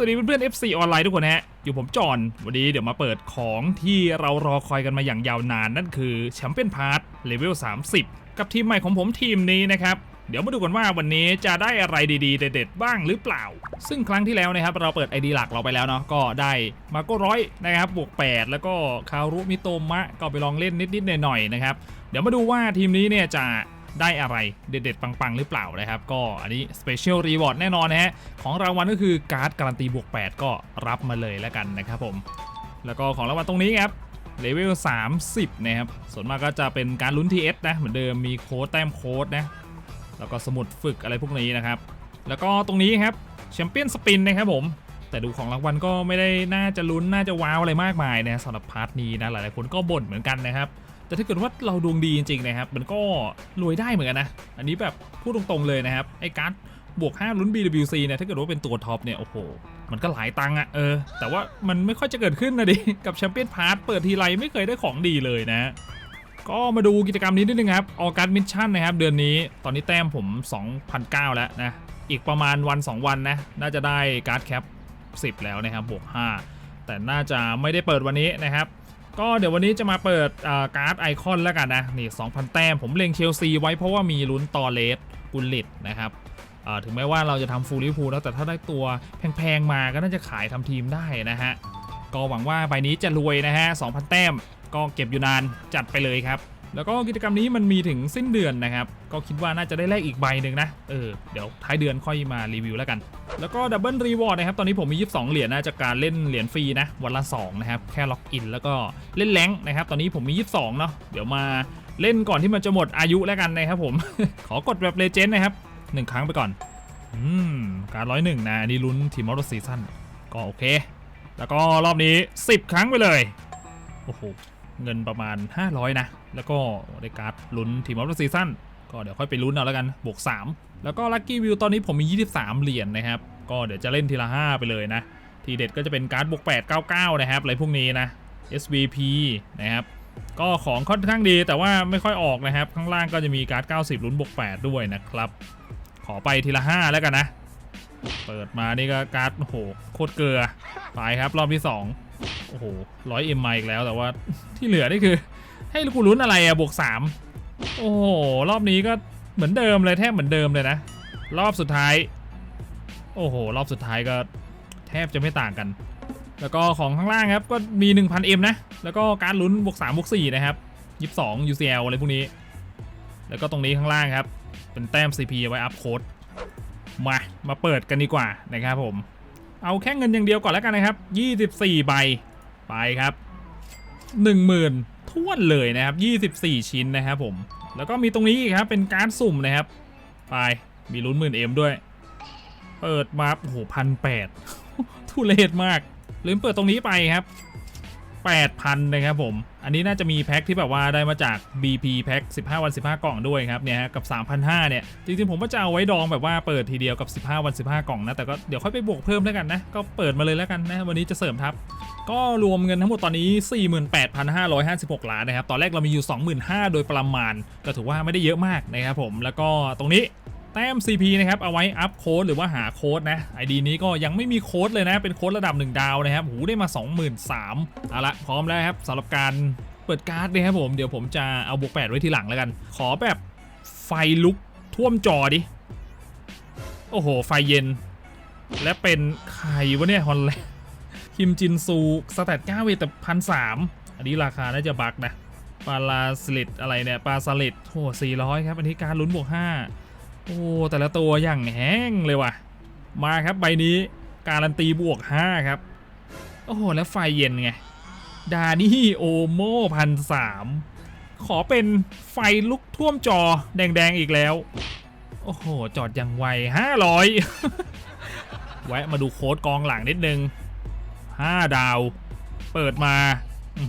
สวัสดีเพื่อนๆ FC ออนไลน์ทุกคนฮะ อยู่ผมจอนวันนี้เดี๋ยวมาเปิดของที่เรารอคอยกันมาอย่างยาวนานนั่นคือแชมเปี้ยนพาร์ทเลเวล 30 กับทีมใหม่ของผมทีมนี้นะครับ เดี๋ยวมาดูกันว่าวันนี้จะได้อะไรดีๆ เด็ดๆ บ้างหรือเปล่า ซึ่งครั้งที่แล้วนะครับ เราเปิด ID หลักเราไปแล้วเนาะก็ได้มาโก้ร้อยนะครับบวก 8 แล้วก็คารุมิโตมะก็ไปลองเล่นนิดๆหน่อยๆนะครับเดี๋ยวมาดูว่าทีมนี้เนี่ยจะ ได้อะไรเด็ดๆ ปัง ๆ หรือเปล่านะครับ ก็อันนี้ Special Reward แน่นอนนะฮะ ของรางวัลก็คือการ์ดการันตีบวก 8 ก็รับมาเลยแล้วกันนะครับผม แล้วก็ของรางวัลตรงนี้ครับเลเวล 30 นะครับ ส่วนมากก็จะเป็นการลุ้น TS นะ เหมือนเดิมมีโค้ดแต้มโค้ดนะ แล้วก็สมุดฝึกอะไรพวกนี้นะครับ แล้วก็ตรงนี้ครับแชมเปี้ยนสปินนะครับผม แต่ดูของรางวัลก็ไม่ได้น่าจะลุ้นน่าจะว้าวอะไรมากมายนะสำหรับพาร์ทนี้นะหลายๆคนก็บ่นเหมือนกันนะครับ แต่ถ้าเกิดว่าเราดวงดีจริงๆนะครับ มันก็รวยได้เหมือนกันนะ อันนี้แบบพูดตรงๆเลยนะครับ ไอ้การ์ดบวก 5 ลุ้น BWC เนี่ยถ้าเกิดว่าเป็นตัวท็อปเนี่ย โอ้โห มันก็หลายตังค์อะเออ แต่ว่ามันไม่ค่อยจะเกิดขึ้นนะดิ กับแชมเปี้ยนพาร์ทเปิดทีไรไม่เคยได้ของดีเลยนะ ก็มาดูกิจกรรมนี้นิดนึงครับออการมิชชั่นนะครับ เดือนนี้ตอนนี้แต้มผม 2,009 แล้วนะ อีกประมาณวัน 2 วันนะ น่าจะได้การ์ดแคป10 แล้วนะครับบวก 5 แต่น่าจะไม่ได้เปิดวันนี้นะครับ ก็เดี๋ยววันนี้จะมาเปิดการ์ดไอคอนแล้วกันนะ นี่ 2,000 แต้ม ผมเล็งเชลซีไว้เพราะว่ามีลุ้นตอเลสกุลลิตนะครับถึงแม้ว่าเราจะทำฟูลลิฟูลแล้วแต่ถ้าได้ตัวแพงๆมาก็น่าจะขายทำทีมได้นะฮะ ก็หวังว่าใบนี้จะรวยนะฮะ 2,000 แต้มก็เก็บอยู่นานจัดไปเลยครับ แล้วก็กิจกรรมนี้มันมีถึงสิ้นเดือนนะครับ ก็คิดว่าน่าจะได้แลกอีกใบหนึ่งนะ เออ เดี๋ยวท้ายเดือนค่อยมารีวิวแล้วกัน แล้วก็ดับเบิลรีวอร์ดนะครับ ตอนนี้ผมมี 22 เหรียญนะจากการเล่นเหรียญฟรีนะ วันละ 2 นะครับ แค่ล็อกอินแล้วก็เล่นแรงนะครับ ตอนนี้ผมมี 22 เนาะ เดี๋ยวมาเล่นก่อนที่มันจะหมดอายุแล้วกันนะครับผม ขอกดแบบเลเจนด์นะครับหนึ่งครั้งไปก่อน อืม การร้อยหนึ่งนะอันนี่ลุ้นทีมมออร์ซีซั่นก็โอเค แล้วก็รอบนี้ 10 ครั้งไปเลย โอ้โห เงินประมาณ 500 นะ แล้วก็ได้การ์ดลุ้นทีมออฟซีซั่นก็เดี๋ยวค่อยไปลุ้นเอาแล้วกัน บวก 3 แล้วก็ลัคกี้วิวตอนนี้ผมมี 23 เหรียญนะครับ ก็เดี๋ยวจะเล่นทีละ 5 ไปเลยนะ ทีเด็ดก็จะเป็นการ์ดบวก 8 99 นะครับ อะไรพวกนี้นะ SVP นะครับ ก็ของค่อนข้างดีแต่ว่าไม่ค่อยออกนะครับ ข้างล่างก็จะมีการ์ด 90ลุ้นบวก 8 ด้วยนะครับ ขอไปทีละ 5 แล้วกันนะ เปิดมานี่ก็การ์ดโอ้โหโคตรเกลือ ไปครับรอบที่ 2 โอ้โหร้อยเอ็มมาอีกแล้วแต่ว่าที่เหลือนี่คือ ให้กูลุ้นอะไรอะบวก3โอ้โห รอบนี้ก็เหมือนเดิมเลยแทบเหมือนเดิมเลยนะ รอบสุดท้าย โอ้โห รอบสุดท้ายก็แทบจะไม่ต่างกัน แล้วก็ของข้างล่างครับก็มี 1000M นะ แล้วก็การลุ้นบวก3บวก4นะครับ22 UCL อะไรพวกนี้ แล้วก็ตรงนี้ข้างล่างครับ เป็นแต้ม CP ไว้อัพโค้ดมา มาเปิดกันดีกว่านะครับผม เอาแค่เงินอย่างเดียวก่อนแล้วกันนะครับ 24 ใบ ไปครับ 10,000ท้วนเลยนะครับ 24 ชิ้นนะครับผม แล้วก็มีตรงนี้อีกครับ เป็นการสุ่มนะครับ ไป มีลุ้นหมื่นเอ็มด้วย เปิดมาโอ้โหพันแปดทุเรศมาก ลืมเปิดตรงนี้ไปครับ 8,000นะครับผม อันนี้น่าจะมีแพ็คที่แบบว่าได้มาจาก BP แพ็ค15 วัน 15 กล่องด้วยครับเนี่ยฮะกับ 3,500เนี่ยจริงๆผมก็จะเอาไว้ดองแบบว่าเปิดทีเดียวกับ 15 วัน 15 กล่องนะ แต่ก็เดี๋ยวค่อยไปบวกเพิ่มแล้วกันนะ ก็เปิดมาเลยแล้วกันนะวันนี้จะเสริมทับก็รวมเงินทั้งหมดตอนนี้ 48,556 ล้านนะครับ ตอนแรกเรามีอยู่ 25,000 โดยประมาณ ก็ถือว่าไม่ได้เยอะมากนะครับผม แล้วก็ตรงนี้ แต้ม CP นะครับเอาไว้อัพโค้ดหรือว่าหาโค้ดนะ ID นี้ก็ยังไม่มีโค้ดเลยนะ เป็นโค้ดระดับ 1 ดาวนะครับหูได้มา 23,000เอาละพร้อมแล้วครับสำหรับการเปิดการ์ดนะครับผมเดี๋ยวผมจะเอาบวก8ไว้ทีหลังแล้วกัน ขอแบบไฟลุกท่วมจอดิ โอ้โห ไฟเย็น และเป็นใครวะเนี่ยฮอนแลนด์คิมจินซูสแตท9เวทแต่พันสามอันนี้ราคาน่าจะบักนะปาลาสลิดอะไรเนี่ยปลาสลิดโอ้สี่ร้อยครับ อันนี้การลุ้นบวกห้า โอ้แต่ละตัวอย่างแห้งเลยว่ะ มาครับใบนี้การันตีบวก 5 ครับ โอ้โห แล้วไฟเย็นไง ดานี่โอโมพันสามขอเป็นไฟลุกท่วมจอแดง ๆ อีกแล้ว โอ้โห จอดอย่างไว 500 แวะมาดูโค้ดกองหลังนิดนึง 5 ดาว เปิดมาอื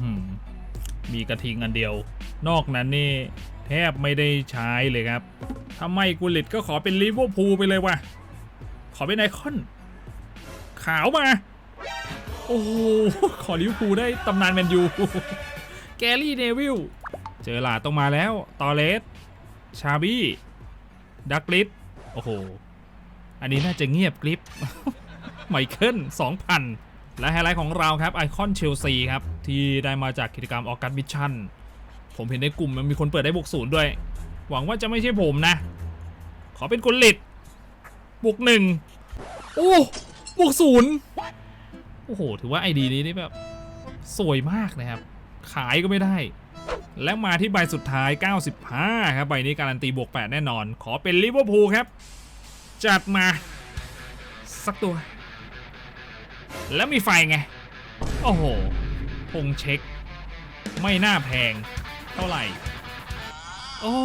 มีกระทิงอันเดียว นอกนั้นนี่แทบไม่ได้ใช้เลยครับ ถ้าไม่กุลิตก็ขอเป็นลิเวอร์พูลไปเลยว่ะขอเป็นไอคอน ขาวมา โอ้โห ขอลิเวอร์พูลได้ตำนานแมนยูแกรี่เนวิลเจอหลาต้องมาแล้ว ตอเลส ชาบี้ ดักลิสโอ้โห อันนี้น่าจะเงียบกริปไมเคิล2,000 และไฮไลท์ของเราครับไอคอนเชลซีครับ ที่ได้มาจากกิจกรรมออกัสมิชชั่น ผมเห็นในกลุ่มมันมีคนเปิดได้บวกศูนย์ด้วย หวังว่าจะไม่ใช่ผมนะ ขอเป็นกุลิตบวกหนึ่งโอ้บวกศูนย์โอ้โห ถือว่าไอดีนี้นี่แบบ สวยมากนะครับ ขายก็ไม่ได้ และมาที่ใบสุดท้าย 95 ครับ ใบนี้การันตีบวก 8 แน่นอน ขอเป็นลิเวอร์พูลครับ จัดมา สักตัว แล้วมีไฟไง โอ้โหพงเช็ค ไม่น่าแพง เท่าไหร่ โอ้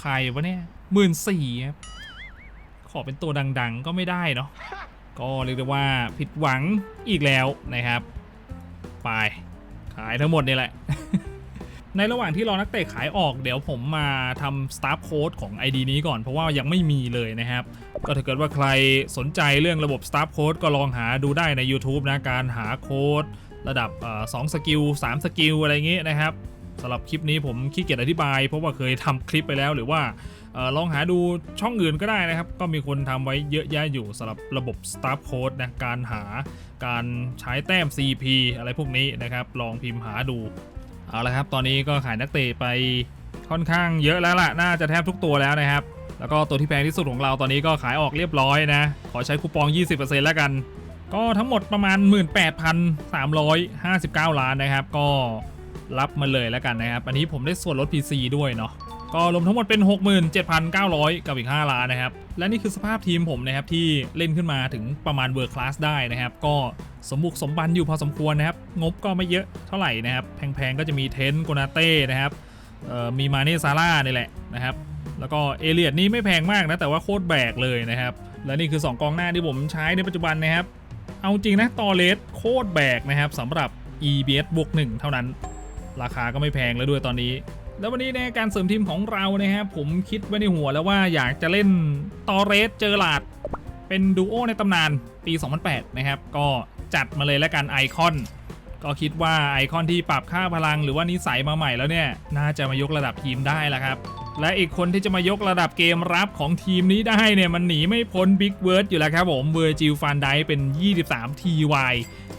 ใครวะเนี่ยหมื่นสี่ครับขอเป็นตัวดัง ๆ ก็ไม่ได้เนาะก็เรียกได้ว่าผิดหวังอีกแล้วนะครับ ไปขายทั้งหมดนี่แหละ ในระหว่างที่รอนักเตะขายออกเดี๋ยวผมมาทำ Staff Code ของ ID นี้ก่อนเพราะว่ายังไม่มีเลยนะครับ ก็ถ้าเกิดว่าใครสนใจเรื่องระบบ Staff Code ก็ลองหาดูได้ใน YouTube นะ การหาโค้ดระดับเอ่อ2สกิล3สกิลอะไรเงี้ยนะครับ สำหรับคลิปนี้ผมขี้เกียจอธิบาย เพราะว่าเคยทำคลิปไปแล้วหรือว่าออลองหาดูช่องอื่นก็ได้นะครับ ก็มีคนทำไว้เยอะแยะอยู่สำหรับระบบ Staff Code นะการหาการใช้แต้ม CP อะไรพวกนี้นะครับ ลองพิมพ์หาดู เอาละครับ ตอนนี้ก็ขายนักเตะไปค่อนข้างเยอะแล้วล่ะ น่าจะแทบทุกตัวแล้วนะครับ แล้วก็ตัวที่แพงที่สุดของเราตอนนี้ก็ขายออกเรียบร้อยนะ ขอใช้คูปอง 20%แล้วกัน ก็ทั้งหมดประมาณ 18,359 ล้านนะครับ ก็ รับมาเลยแล้วกันนะครับ อันนี้ผมได้ส่วนลด PC ด้วยเนาะก็รวมทั้งหมดเป็น 67,900 กับอีก 5 ล้านนะครับ และนี่คือสภาพทีมผมนะครับ ที่เล่นขึ้นมาถึงประมาณเวอร์คลาสได้นะครับ ก็สมบุกสมบันอยู่พอสมควรนะครับ งบก็ไม่เยอะเท่าไหร่นะครับ แพงๆ ก็จะมีเทนโกนาเต้นะครับมีมาเน่ซาร่านี่แหละนะครับ แล้วก็เอเลียดนี่ไม่แพงมากนะ แต่ว่าโคตรแบกเลยนะครับ และนี่คือ 2 กองหน้าที่ผมใช้ในปัจจุบันนะครับ เอาจริงนะตอเลสโคตรแบกนะครับสำหรับ EBS บวก1เท่านั้น ราคาก็ไม่แพงแล้วด้วยตอนนี้ แล้ววันนี้ในการเสริมทีมของเรานะครับผมคิดไว้ในหัวแล้วว่าอยากจะเล่นตอเรสเจอหลาด เป็นดูโอในตำนานปี 2008 นะครับ ก็จัดมาเลยแล้วกันไอคอน ก็คิดว่าไอคอนที่ปรับค่าพลังหรือว่านิสัยมาใหม่แล้วเนี่ย น่าจะมายกระดับทีมได้แล้วครับและอีกคนที่จะมายกระดับเกมรับของทีมนี้ได้เนี่ย มันหนีไม่พ้นบิ๊กเวิร์ดอยู่แล้วครับผมเวอร์จิลฟันไดเป็น 23 TY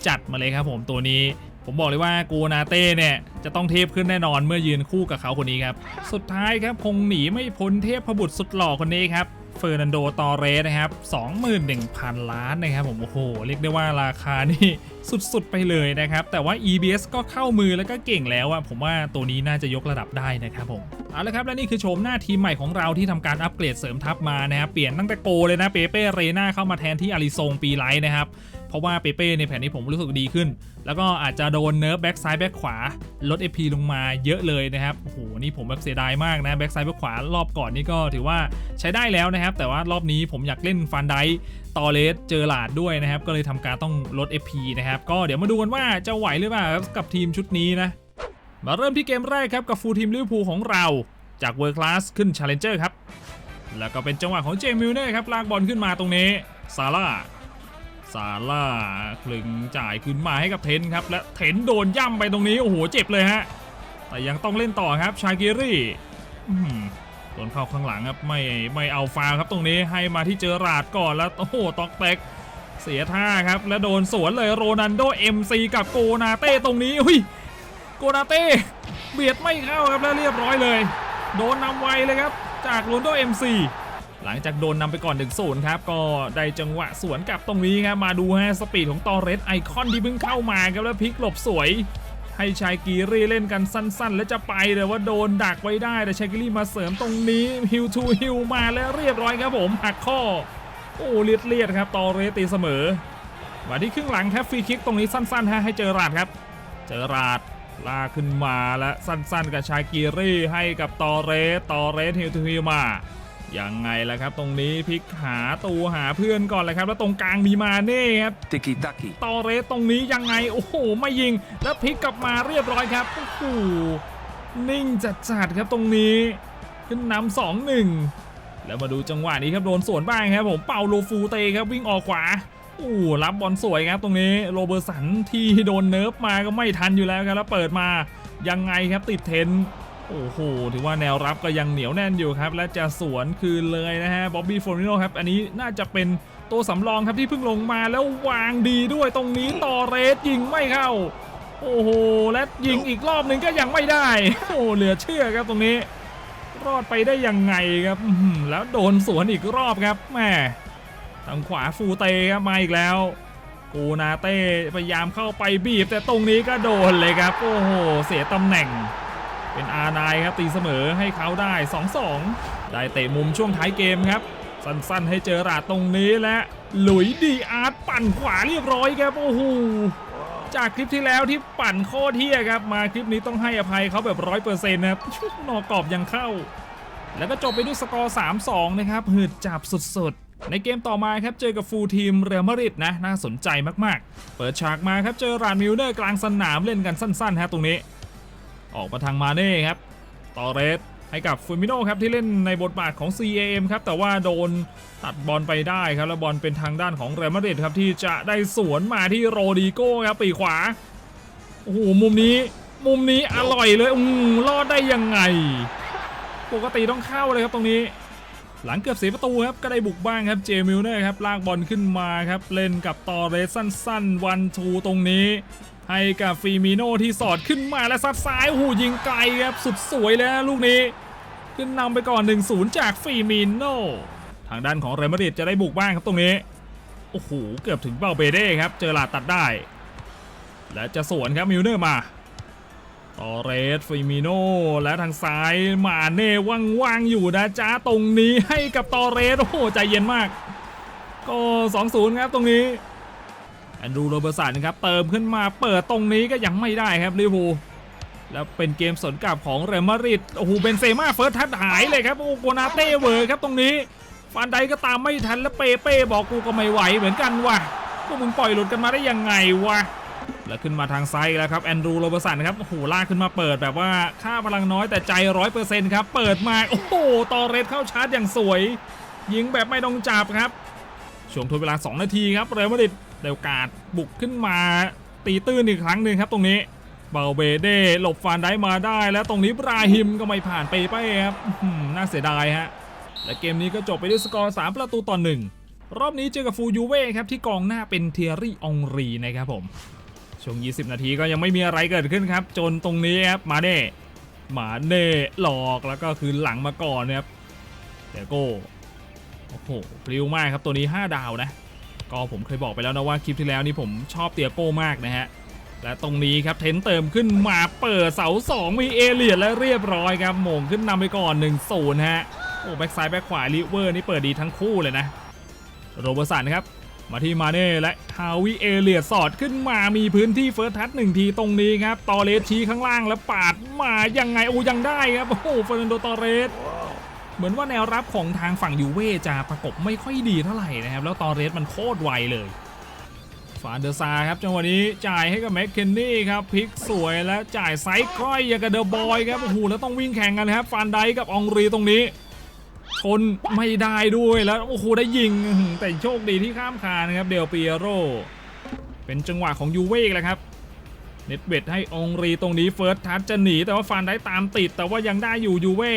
จัดมาเลยครับผมตัวนี้ ผมบอกเลยว่ากูนาเต้เนี่ยจะต้องเทพขึ้นแน่นอนเมื่อยืนคู่กับเขาคนนี้ครับ สุดท้ายครับคงหนีไม่พ้นเทพบุตรสุดหล่อคนนี้ครับเฟอร์นันโด ตอเรสนะครับ21,000 ล้านนะครับผมโอ้โห เรียกได้ว่าราคานี่สุดๆ ไปเลยนะครับ แต่ว่า EBS ก็เข้ามือแล้วก็เก่งแล้วอะผมว่าตัวนี้น่าจะยกระดับได้นะครับผม เอาละครับ และนี่คือโฉมหน้าทีมใหม่ของเราที่ทำการอัปเกรดเสริมทัพมานะครับ เปลี่ยนตั้งแต่โกเลยนะ เปเป้ เรน่าเข้ามาแทนที่อาริซงปีไลท์นะครับ เพราะว่าเปเป้ในแผนนี้ผมรู้สึกดีขึ้น แล้วก็อาจจะโดนเนิร์ฟแบ็กซ้ายแบ็กขวา ลด AP ลงมาเยอะเลยนะครับโอ้โหนี่ผมแบบเสียดายมากนะแบ็กซ้ายแบ็กขวารอบก่อนนี่ก็ถือว่าใช้ได้แล้วนะครับ แต่ว่ารอบนี้ผมอยากเล่นฟันไดตอเลสเจอหลาดด้วยนะครับ ก็เลยทำการต้องลด AP นะครับ ก็เดี๋ยวมาดูกันว่าจะไหวหรือเปล่ากับทีมชุดนี้นะ มาเริ่มที่เกมแรกครับกับฟูลทีมลิเวอร์พูลของเราจากเวอร์คลาสขึ้น Challenger ครับ แล้วก็เป็นจังหวะของเจมมิลเน่ครับลากบอลขึ้นมาตรงนี้ซาร่า ซาร่าคลึงจ่ายขึ้นมาให้กับเทนครับ และเทนโดนย่ำไปตรงนี้ โอ้โห เจ็บเลยฮะ แต่ยังต้องเล่นต่อครับชากิรี่โดนเข้าข้างหลังครับ ไม่ไม่เอาฟาวครับตรงนี้ให้มาที่เจอราดก่อนแล้ว โอ้โห ตอกแตกเสียท่าครับ และโดนสวนเลยโรนันโดเอ็มซีกับโกนาเต้ตรงนี้อุ้ยโกนาเต้เบียดไม่เข้าครับแล้วเรียบร้อยเลย โดนนำไวเลยครับ จากโรนโดเอ็มซี หลังจากโดนนำไปก่อน1นศูนย์ครับ ก็ได้จังหวะสวนกลับตรงนี้ครับ มาดูฮะสปีดของตอเรสไอคอนที่เพิ่งเข้ามาครับแล้วพลิกหลบสวย ให้ชายกีรีเล่นกันสั้นๆ แล้วจะไปแต่ว่าโดนดักไว้ได้แต่ชายกีรีมาเสริมตรงนี้ฮิวทูฮิวมาแล้วเรียบร้อยครับผมหักข้อโอ้เลียดเลียดครับตอเรสตีเสมอมาที่ครึ่งหลังครับฟรีคิกตรงนี้สั้นๆฮะให้เจอราดครับ เจอราดลากขึ้นมาและสั้นๆ กับชายกีรีให้กับตอเรสตอเรสฮิวทูฮิวมา ยังไงล่ะครับ ตรงนี้พลิกหาตูหาเพื่อนก่อนเลยครับ แล้วตรงกลางมีมาเน่ครับ Tiki Taki. ตอเรสตรงนี้ยังไงโอ้โหไม่ยิง แล้วพลิกกลับมาเรียบร้อยครับโอ้โหนิ่งจัดๆครับตรงนี้ ขึ้นนำสองหนึ่งแล้วมาดูจังหวะนี้ครับโดนสวนบ้างครับผมเป่าโลฟูเตครับวิ่งออกขวาโอ้โหรับบอลสวยครับตรงนี้โรเบอร์สันที่โดนเนิร์ฟมาก็ไม่ทันอยู่แล้วครับแล้วเปิดมายังไงครับติดเทน โอ้โหถือว่าแนวรับก็ยังเหนียวแน่นอยู่ครับ และจะสวนคืนเลยนะฮะบ๊อบบี้ฟอร์นิโนครับ อันนี้น่าจะเป็นตัวสำรองครับที่เพิ่งลงมาแล้ววางดีด้วยตรงนี้ต่อเรสยิงไม่เข้า โอ้โห และยิงอีกรอบหนึ่งก็ยังไม่ได้ โอ้เหลือเชื่อครับตรงนี้ รอดไปได้ยังไงครับแล้วโดนสวนอีกรอบครับแม่ทางขวาฟูเตครับมาอีกแล้วกูนาเต้พยายามเข้าไปบีบแต่ตรงนี้ก็โดนเลยครับ โอ้โห เสียตำแหน่ง เป็นอาร์ไนครับตีเสมอให้เขาได้ 2-2 ได้เตะมุมช่วงท้ายเกมครับ สั้นๆ ให้เจอราดตรงนี้และหลุยดีอาร์ตปั่นขวาเรียบร้อยครับโอ้โหจากคลิปที่แล้วที่ปั่นโคตรเที่ยครับมาคลิปนี้ต้องให้อภัยเขาแบบร้อยเปอร์เซ็นต์นะครับนอกรอบยังเข้า แล้วก็จบไปด้วยสกอร์ 3-2 นะครับหืดจับสุดๆ ในเกมต่อมาครับเจอกับฟูลทีมเรอัลมาดริดนะน่าสนใจมากๆ เปิดฉากมาครับเจอรานมิลเนอร์กลางสนามเล่นกันสั้นๆฮะตรงนี้ ออกมาทางมาเน่ครับตอเรสให้กับฟูมิโนครับที่เล่นในบทบาทของ CAM ครับแต่ว่าโดนตัดบอลไปได้ครับแล้วบอลเป็นทางด้านของเรอัลมาดริดครับที่จะได้สวนมาที่โรดิโก้ครับปีขวาโอ้โหมุมนี้มุมนี้อร่อยเลยอืมรอดได้ยังไง ปกติต้องเข้าเลยครับตรงนี้ หลังเกือบเสียประตูครับก็ได้บุกบ้างครับเจมิลเนอร์ครับลากบอลขึ้นมาครับเล่นกับตอเรสสั้นๆวันทูตรงนี้ ให้กับฟีมิโนที่สอดขึ้นมาและซัดซ้ายโอ้โหยิงไกลครับสุดสวยเลยลูกนี้ ขึ้นนำไปก่อน 1-0 จากฟีมิโนทางด้านของเรอัลมาดริดจะได้บุกบ้างครับตรงนี้โอ้โหเกือบถึงเบาเบเด้ครับเจอลาดตัดได้ และจะสวนครับมิลเนอร์มา ตอเรสฟิมิโนและทางซ้ายมาเน่ว่างๆอยู่นะจ้าตรงนี้ให้กับตอเรสโอ้โหใจเย็นมาก ก็ 2-0 ครับตรงนี้แอนดรูโรเบอร์สันครับเติมขึ้นมาเปิดตรงนี้ก็ยังไม่ได้ครับลิเวอร์พูลแล้วเป็นเกมสนกลับของเรอัลมาดริดโอ้โหเบนเซม่าเฟิร์สทัชหายเลยครับโอ้โหโกนาเต้เวอร์ครับตรงนี้ฟันไดก็ตามไม่ทันแล้วเปเป้บอกกูก็ไม่ไหวเหมือนกันว่ะพวกมึงปล่อยหลุดกันมาได้ยังไงวะ แล้วขึ้นมาทางซ้ายแล้วครับแอนดรูโรเบอร์สันครับโอ้โหลากขึ้นมาเปิดแบบว่าค่าพลังน้อยแต่ใจร้อยเปอร์เซ็นต์ครับเปิดมาโอ้โหตอเรสเข้าชาร์จอย่างสวย ยิงแบบไม่ต้องจับครับช่วงทดเวลา 2 นาทีครับเรอัลมาดริดเดวกาดบุกขึ้นมาตีตื้นอีกครั้งหนึ่งครับตรงนี้เบาเบเด้หลบฟานได้มาได้ แล้วตรงนี้บราฮิมก็ไม่ผ่านไปไปครับน่าเสียดายฮะและเกมนี้ก็จบไปด้วยสกอร์ 3 ประตูต่อหนึ่งรอบนี้เจอกับฟูยูเว่ครับที่กองหน้าเป็นเทียรี่องรีนะครับผม ช่วง 20 นาทีก็ยังไม่มีอะไรเกิดขึ้นครับ จนตรงนี้ครับมาเน่มาเน่หลอกแล้วก็คือหลังมาก่อนนะครับเดี๋ยวโก้โอ้โหปลิวมากครับตัวนี้ 5 ดาวนะ ก็ผมเคยบอกไปแล้วนะว่าคลิปที่แล้วนี่ผมชอบเตียโก้มากนะฮะและตรงนี้ครับเทนเติมขึ้นมาเปิดเสา 2 มีเอเลียดและเรียบร้อยครับหมงขึ้นนำไปก่อน1-0ฮะโอ้แบ็กซ้ายแบ็กขวาลิเวอร์นี่เปิดดีทั้งคู่เลยนะโรเบอร์สันครับ มาที่มาเน่และฮาวิเอเลียสอดขึ้นมามีพื้นที่เฟิร์สทัชหนึ่งทีตรงนี้ครับตอเรสชี้ข้างล่างแล้วปาดมายังไงโอ้ยังได้ครับโอ้โหเฟอร์นันโดตอเรสเหมือนว่าแนวรับของทางฝั่งยูเว่จะประกบไม่ค่อยดีเท่าไหร่นะครับแล้วตอเรสมันโคตรไวเลยฟานเดอร์ซาครับจังหวะนี้จ่ายให้กับแม็กเคนนี่ครับพลิกสวยและจ่ายไซส์ก้อยอย่างกับเดอะบอยครับโอ้โหแล้วต้องวิ่งแข่งกันครับฟานไดกับองรีตรงนี้ ชนไม่ได้ด้วยแล้วโอ้โหได้ยิง แต่โชคดีที่ข้ามคานนะครับเดลเปียโรเป็นจังหวะของยูเวกแล้วครับเน็ตเบดให้องรีตรงนี้เฟิร์สทัชจะหนี แต่ว่าฟันได้ตามติด แต่ว่ายังได้อยู่ยูเว่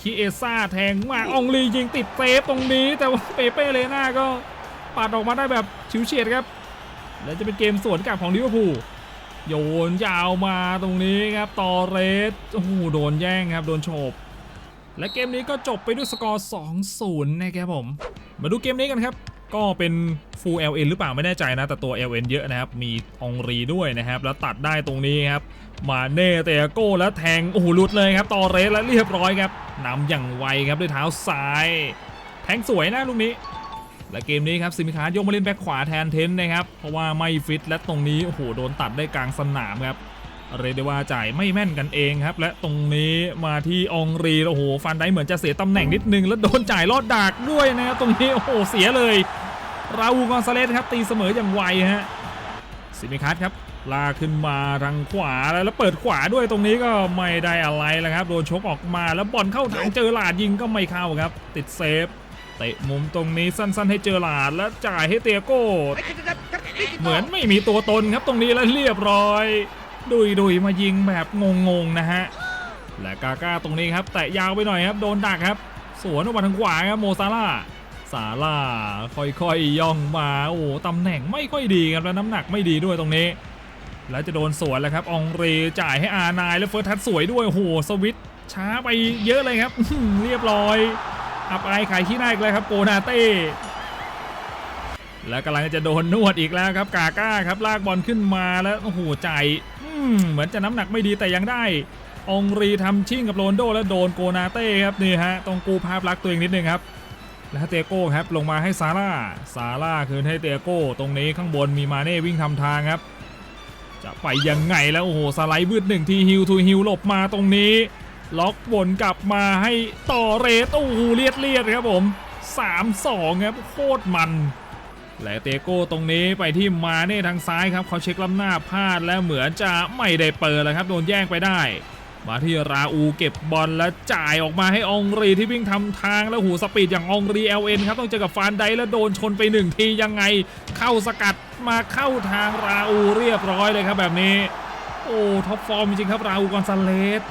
คิเอซ่าแทงมาองรียิงติดเซฟตรงนี้ แต่ว่าเปเป้เลน่าก็ปัดออกมาได้แบบฉิวเฉียดครับ แล้วจะเป็นเกมสวนกลับของลิเวอร์พูลโยนยาวมาตรงนี้ครับ ตอเรสโอ้โหโดนแย่งครับ โดนโฉบ และเกมนี้ก็จบไปด้วยสกอร์ 2-0 นะครับผม มาดูเกมนี้กันครับ ก็เป็น Full LN หรือเปล่าไม่แน่ใจนะ แต่ตัว LN เยอะนะครับ มีองรีด้วยนะครับ แล้วตัดได้ตรงนี้ครับ มาเน่เตโก้แล้วแทง โอ้โหหลุดเลยครับต่อเรสแล้วเรียบร้อยครับนำอย่างไวครับด้วยเท้าซ้าย แทงสวยนะลูกนี้ และเกมนี้ครับซิมิคาร์ยกมาเล่นแบ็คขวาแทนเทนนะครับเพราะว่าไม่ฟิตและตรงนี้โอ้โหโดนตัดได้กลางสนามครับ เรียกได้ว่าจ่ายไม่แม่นกันเองครับ และตรงนี้มาที่องรีโอ้โหฟันได้เหมือนจะเสียตำแหน่งนิดนึง แล้วโดนจ่ายลอดดากด้วยนะครับตรงนี้โอ้โหเสียเลย ราอูกอนซาเลสครับตีเสมออย่างไวฮะซิมิคัสครับลากขึ้นมาทางขวาแล้วเปิดขวาด้วยตรงนี้ก็ไม่ได้อะไรแล้วครับโดนชกออกมาแล้วบอลเข้าทางเจอหลาดยิงก็ไม่เข้าครับ ติดเซฟเตะมุมตรงนี้สั้นๆ ให้เจอหลาดแล้วจ่ายให้เตียโก้เหมือนไม่มีตัวตนครับตรงนี้แล้วเรียบร้อย ดุยดุยมายิงแบบงงๆนะฮะ และกาก้าตรงนี้ครับ แตะยาวไปหน่อยครับโดนดักครับ สวนออกมาทางขวาครับโมซาร่าซาร่าค่อยๆย่องมาโอ้ตำแหน่งไม่ค่อยดีครับแล้วน้ำหนักไม่ดีด้วยตรงนี้ แล้วจะโดนสวนแล้วครับอองเรจ่ายให้อานายแล้วเฟิร์สทัชสวยด้วยโอ้โหสวิตช้าไปเยอะเลยครับเรียบร้อยอับอายขายขี้หน้าอีกแล้วครับโกนาเต้แล้วกำลังจะโดนนวดอีกแล้วครับกาก้าครับลากบอลขึ้นมาแล้วโอ้โหจ่าย เหมือนจะน้ำหนักไม่ดีแต่ยังได้ องรีทำชิ่งกับโรนโด แล้วโดนโกนาเต้ครับนี่ฮะต้องกูภาพลักษณ์ตัวเองนิดนึงครับ แล้วเตโก้ครับลงมาให้ซาร่าซาร่าคืนให้เตโก้ ตรงนี้ข้างบนมีมาเน่วิ่งทำทางครับ จะไปยังไงแล้วโอ้โหสไลด์บืดหนึ่งทีฮิวทูฮิวหลบมาตรงนี้ ล็อกวนกลับมาให้ต่อเรสโอ้โหเลียดเลียดครับผม 3-2 ครับโคตรมัน และเตโก้ตรงนี้ไปที่มาเน่ทางซ้ายครับเขาเช็คล้ำหน้าพลาดแล้วเหมือนจะไม่ได้เปิดแล้วครับโดนแย่งไปได้ มาที่ราอูเก็บบอลแล้วจ่ายออกมาให้องรีที่วิ่งทำทางแล้วหูสปีดอย่างองรีเอลเอ็นครับต้องเจอกับฟานไดแล้วโดนชนไปหนึ่งทียังไง เข้าสกัดมาเข้าทางราอูเรียบร้อยเลยครับแบบนี้ โอ้ท็อปฟอร์มจริงครับราอูกอนซาเลส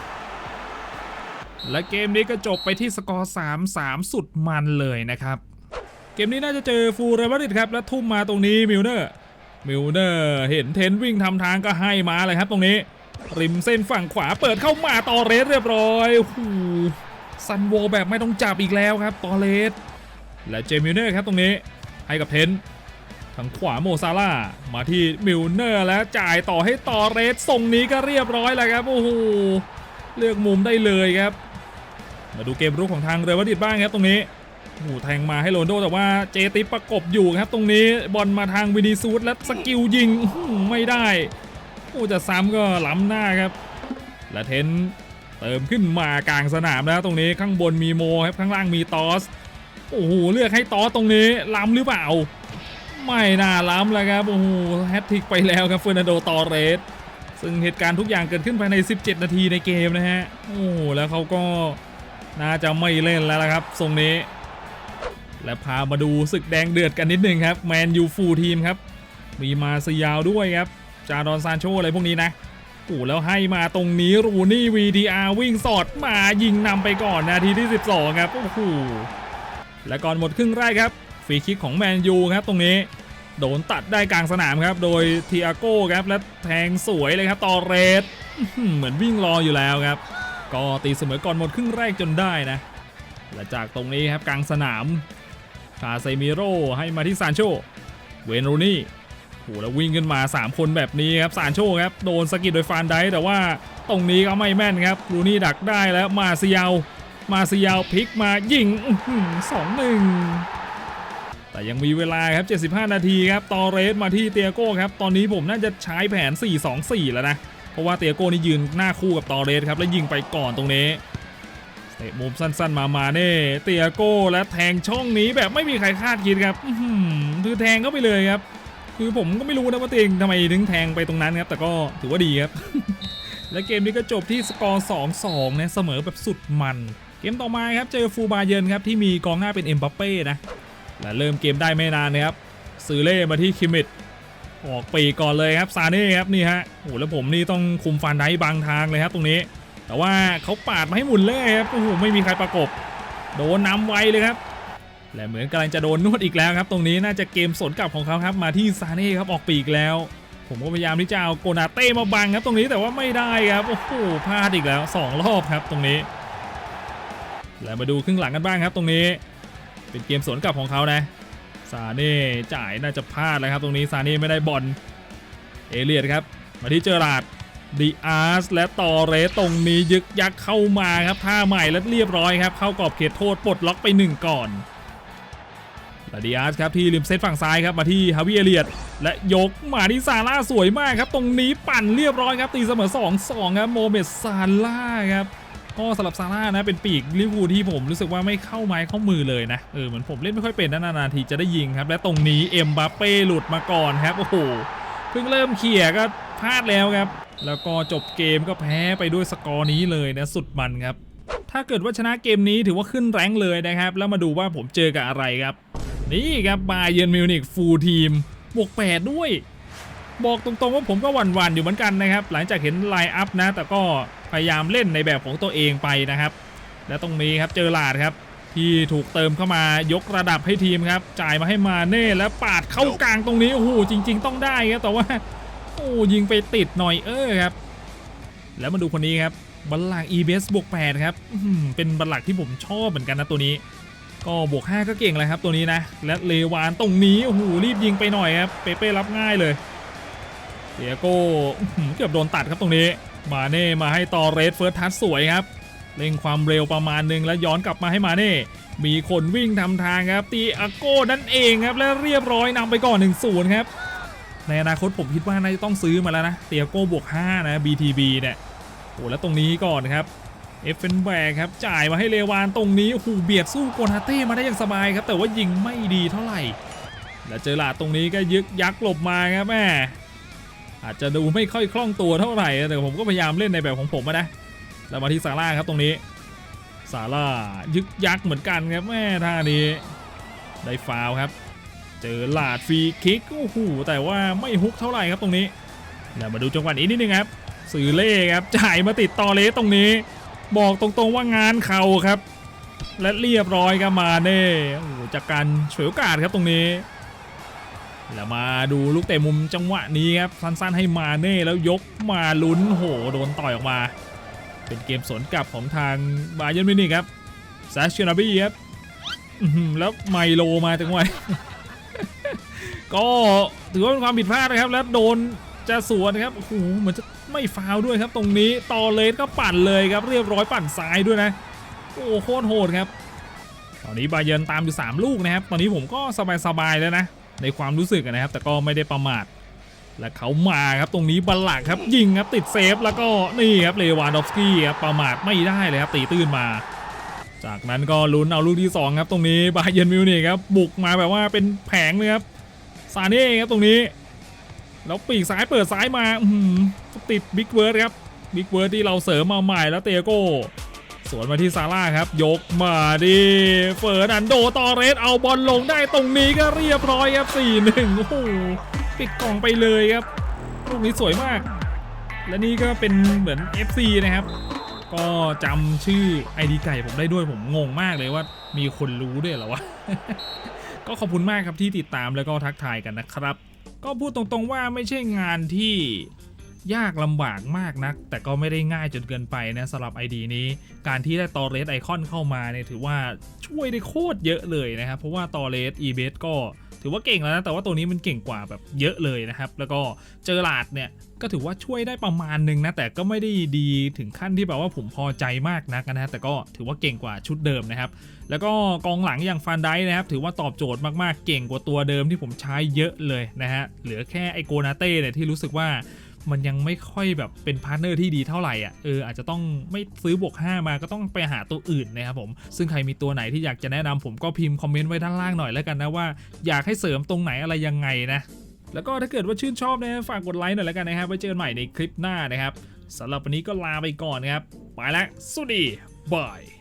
และเกมนี้ก็จบไปที่สกอร์ 3-3 สุดมันเลยนะครับ เกมนี้น่าจะเจอฟูลเรมาริดครับ แล้วทุ่มมาตรงนี้มิลเนอร์ มิลเนอร์เห็นเทนวิ่งทำทางก็ให้มาเลยครับตรงนี้ ริมเส้นฝั่งขวาเปิดเข้ามาตอเรสเรียบร้อยโอ้โหซันโวแบบไม่ต้องจับอีกแล้วครับตอเรส และเจมิลเนอร์ครับตรงนี้ ให้กับเทนทางขวาโมซาร่ามาที่มิลเนอร์แล้วจ่ายต่อให้ตอเรสทรงนี้ก็เรียบร้อยแล้วครับโอ้โหเลือกมุมได้เลยครับ มาดูเกมรุกของทางเรอัลมาดริดบ้างครับตรงนี้ โอ้โหแทงมาให้โรนโดแต่ว่าเจติประกบอยู่ครับ ตรงนี้บอลมาทางวินิซูสและสกิลยิงไม่ได้โอ้จะซ้ำก็ล้ำหน้าครับ และเทนเติมขึ้นมากลางสนามแล้วตรงนี้ข้างบนมีโมครับข้างล่างมีตอสโอ้โหเลือกให้ตอสตรงนี้ล้ำหรือเปล่า ไม่น่าล้ำแล้วครับโอ้โหแฮตทิกไปแล้วครับเฟอร์นันโดตอเรสซึ่งเหตุการณ์ทุกอย่างเกิดขึ้นภายใน 17 นาทีในเกมนะฮะโอ้โหแล้วเขาก็น่าจะไม่เล่นแล้วละครับทรงนี้ และพามาดูศึกแดงเดือดกันนิดนึงครับแมนยูฟูลทีมครับ มีมาซียาวด้วยครับ จาดอนซานโชอะไรพวกนี้นะโอ้แล้วให้มาตรงนี้รูนี่ VTR วิ่งสอดมายิงนำไปก่อนนาทีที่ 12 ครับ โอ้โห และก่อนหมดครึ่งแรกครับฟรีคิกของแมนยูครับตรงนี้ โดนตัดได้กลางสนามครับ โดยทีอาโก้ครับ และแทงสวยเลยครับ ตอเรสเหมือนวิ่งรออยู่แล้วครับ ก็ตีเสมอก่อนหมดครึ่งแรกจนได้นะ และจากตรงนี้ครับกลางสนาม คาเซมิโร่ให้มาที่ซานโช เวนโรนี่โหแล้ววิ่งขึ้นมา 3 คนแบบนี้ครับซานโชครับ โดนสกิดโดยฟานไดแต่ว่าตรงนี้ก็ไม่แม่นครับ รูนี่ดักได้แล้วมาเซิยว มาเซิยวพลิกมายิงสองหนึ่งแต่ยังมีเวลาครับ 75 นาทีครับ ตอเรสมาที่เตียโก้ครับ ตอนนี้ผมน่าจะใช้แผน 4-2-4 แล้วนะ เพราะว่าเตียโก้นี่ยืนหน้าคู่กับตอเรสครับ แล้วยิงไปก่อนตรงนี้ เตะมุมสั้นๆมามาเน่เตียโก้และแทงช่องนี้แบบไม่มีใครคาดคิดครับคือแทงเข้าไปเลยครับ คือผมก็ไม่รู้นะว่าตัวเองทำไมถึงแทงไปตรงนั้นครับ แต่ก็ถือว่าดีครับ และเกมนี้ก็จบที่สกอร์2-2นะเสมอแบบสุดมัน เกมต่อมาครับเจอฟูบาเยนครับที่มีกองหน้าเป็นเอ็มบัปเป้นะและเริ่มเกมได้ไม่นานนะครับซื้อเล่มาที่คิมิดออกปีก่อนเลยครับซาเน่ครับนี่ฮะโอ้แล้วผมนี่ต้องคุมฟันได้บางทางเลยครับตรงนี้ แต่ว่าเขาปาดมาให้หมุนเล่ครับโอ้โหไม่มีใครประกบ โดนนำไวเลยครับและเหมือนกำลังจะโดนนวดอีกแล้วครับ ตรงนี้น่าจะเกมสวนกลับของเขาครับมาที่ซาเน่ครับออกปีกแล้ว ผมก็พยายามที่จะเอาโกนาเต้มาบังครับตรงนี้แต่ว่าไม่ได้ครับโอ้โหพลาดอีกแล้วสองรอบครับตรงนี้ และมาดูครึ่งหลังกันบ้างครับ ตรงนี้ เป็นเกมสวนกลับของเขานะซาเน่จ่ายน่าจะพลาดแล้วครับ ตรงนี้ซาเน่ไม่ได้บอลเอเลียดครับ มาที่เจอราด ดีอาร์สและต่อเรสตรงนี้ยึกยักเข้ามาครับท่าใหม่และเรียบร้อยครับ เข้ากรอบเขตโทษปลดล็อกไปหนึ่งก่อนและดีอาร์สครับที่ริมเซตฝั่งซ้ายครับมาที่ฮาวิเอเลียดและยกมาที่ซาร่าสวยมากครับ ตรงนี้ปั่นเรียบร้อยครับตีเสมอ 2 2 ครับโมเมดซาร่าครับก็สำหรับซาร่านะเป็นปีกลิเวอร์พูลที่ผมรู้สึกว่าไม่เข้าไม้เข้ามือเลยนะเออเหมือนผมเล่นไม่ค่อยเป็นนะนานๆทีจะได้ยิงครับ และตรงนี้เอ็มบัปเป้หลุดมาก่อนครับโอ้โหเพิ่งเริ่มเขี่ยก็ พลาดแล้วครับ แล้วก็จบเกมก็แพ้ไปด้วยสกอร์นี้เลยนะสุดมันครับ ถ้าเกิดว่าชนะเกมนี้ถือว่าขึ้นแรงเลยนะครับ แล้วมาดูว่าผมเจอกับอะไรครับ นี่ครับบาเยนมิวนิกฟูลทีมบวก8ด้วย บอกตรงๆว่าผมก็หวั่นๆอยู่เหมือนกันนะครับ หลังจากเห็นไลน์อัพนะ แต่ก็พยายามเล่นในแบบของตัวเองไปนะครับ และตรงนี้ครับเจอลาดครับที่ถูกเติมเข้ามายกระดับให้ทีมครับ จ่ายมาให้มาเน่แล้วปาดเข้ากลางตรงนี้โอ้โหจริง ๆ ต้องได้ครับแต่ว่า โอ้ยิงไปติดหน่อยเออครับ แล้วมาดูคนนี้ครับบัลลังก์ EBS บวก8ครับเป็นบัลลังก์ที่ผมชอบเหมือนกันนะตัวนี้ ก็บวก 5 ก็เก่งเลยครับตัวนี้นะ และเลวานตรงนี้โอ้โหรีบยิงไปหน่อยครับเปเป้รับง่ายเลยเดียโก้เกือบโดนตัดครับตรงนี้ มาเน่มาให้ต่อเรสเฟิร์สทัชสวยครับเร่งความเร็วประมาณหนึ่งแล้วย้อนกลับมาให้มาเน่มีคนวิ่งทำทางครับตีอาโก้นั่นเองครับและเรียบร้อยนำไปก่อน1น0ครับ ในอนาคตผมคิดว่าน่าจะต้องซื้อมาแล้วนะเตียโก้บวก5นะ BTB เนี่ยโอ้แล้วตรงนี้ก่อนครับเอฟเฟนแบกครับจ่ายมาให้เลวานตรงนี้โอ้โหเบียดสู้โกนาเต้มาได้อย่างสบายครับ แต่ว่ายิงไม่ดีเท่าไหร่ แล้วเจอหลาดตรงนี้ก็ยึกยักหลบมาครับแม่อาจจะดูไม่ค่อยคล่องตัวเท่าไหร่แต่ผมก็พยายามเล่นในแบบของผมอะนะแล้วมาที่ซาร่าครับตรงนี้ซาร่ายึกยักเหมือนกันครับแม่ท่านี้ได้ฟาวครับ เจอหลาดฟรีคิกโอ้โหแต่ว่าไม่ฮุกเท่าไหร่ครับตรงนี้แล้วมาดูจังหวะนี้นิดนึงครับสื่อเล่ครับจ่ายมาติดต่อเลสตรงนี้ บอกตรงๆว่างานเข่าครับ และเรียบร้อยครับมาเน่โอ้โหจากการฉวยโอกาสครับตรงนี้แล้วมาดูลูกเตะมุมจังหวะนี้ครับสั้นๆให้มาเน่แล้วยกมาลุ้นโหโดนต่อยออกมา เป็นเกมสวนกลับของทางบาเยร์นมิวนิกครับซาชินาบี้ครับแล้วไมโลมาจังหวะ ก็ถือว่าเป็นความผิดพลาดนะครับ แล้วโดนจะสวนครับโอ้โหเหมือนจะไม่ฟาวด้วยครับ ตรงนี้ต่อเลสก็ปั่นเลยครับ เรียบร้อยปั่นซ้ายด้วยนะ โอ้โคตรโหดครับ ตอนนี้บาเยินตามอยู่ 3 ลูกนะครับ ตอนนี้ผมก็สบายๆแล้วนะ ในความรู้สึกนะครับ แต่ก็ไม่ได้ประมาทและเขามาครับตรงนี้บัลลักครับยิงครับติดเซฟแล้วก็นี่ครับเลวานดอฟสกี้ครับประมาทไม่ได้เลยครับตีตื้นมา จากนั้นก็ลุ้นเอาลูกที่2ครับตรงนี้บาเยินมิวนิกครับบุกมาแบบว่าเป็นแผงเลยครับ ซาเน่ครับตรงนี้ แล้วปีกซ้ายเปิดซ้ายมาอืติดบิ๊กเวิร์ดครับบิ๊กเวิร์ดที่เราเสริมมาใหม่แล้วเตโก้สวนมาที่ซาร่าครับ ยกมาดิเฟิร์นันโดตอเรสเอาบอลลงได้ตรงนี้ก็เรียบร้อยครับ 4-1 โอ้โหปิดกล่องไปเลยครับลูกนี้สวยมาก และนี่ก็เป็นเหมือน FC นะครับ ก็จำชื่อ ID ไก่ผมได้ด้วยผมงงมากเลยว่ามีคนรู้ด้วยเหรอวะ ก็ขอบคุณมากครับที่ติดตามแล้วก็ทักทายกันนะครับ ก็พูดตรงๆว่าไม่ใช่งานที่ ยากลำบากมากนัก แต่ก็ไม่ได้ง่ายจนเกินไปนะสำหรับ ID นี้ การที่ได้ตอเรสไอคอนเข้ามาเนี่ยถือว่าช่วยได้โคตรเยอะเลยนะครับ เพราะว่าตอเรส e b s ก็ถือว่าเก่งแล้วนะ แต่ว่าตัวนี้มันเก่งกว่าแบบเยอะเลยนะครับ แล้วก็เจอหลาดเนี่ยก็ถือว่าช่วยได้ประมาณหนึงนะ แต่ก็ไม่ได้ดีถึงขั้นที่แบบว่าผมพอใจมากนักนะฮะแต่ก็ถือว่าเก่งกว่าชุดเดิมนะครับ แล้วก็กองหลังอย่างฟันไดนะครับ ถือว่าตอบโจทย์มากๆ เก่งกว่าตัวเดิมที่ผมใช้เยอะเลยนะฮะ เหลือแค่ไอโกนาเต้เนี่ยที่รู้สึกว่า มันยังไม่ค่อยแบบเป็นพาร์ทเนอร์ที่ดีเท่าไหร่อะเอออาจจะต้องไม่ซื้อบวก 5 มาก็ต้องไปหาตัวอื่นนะครับผมซึ่งใครมีตัวไหนที่อยากจะแนะนำผมก็พิมพ์คอมเมนต์ไว้ด้านล่างหน่อยแล้วกันนะว่าอยากให้เสริมตรงไหนอะไรยังไงนะแล้วก็ถ้าเกิดว่าชื่นชอบนะฝากกดไลค์หน่อยแล้วกันนะครับไว้เจอกันใหม่ในคลิปหน้านะครับสำหรับวันนี้ก็ลาไปก่อนนะครับไปแล้วสวัสดีบาย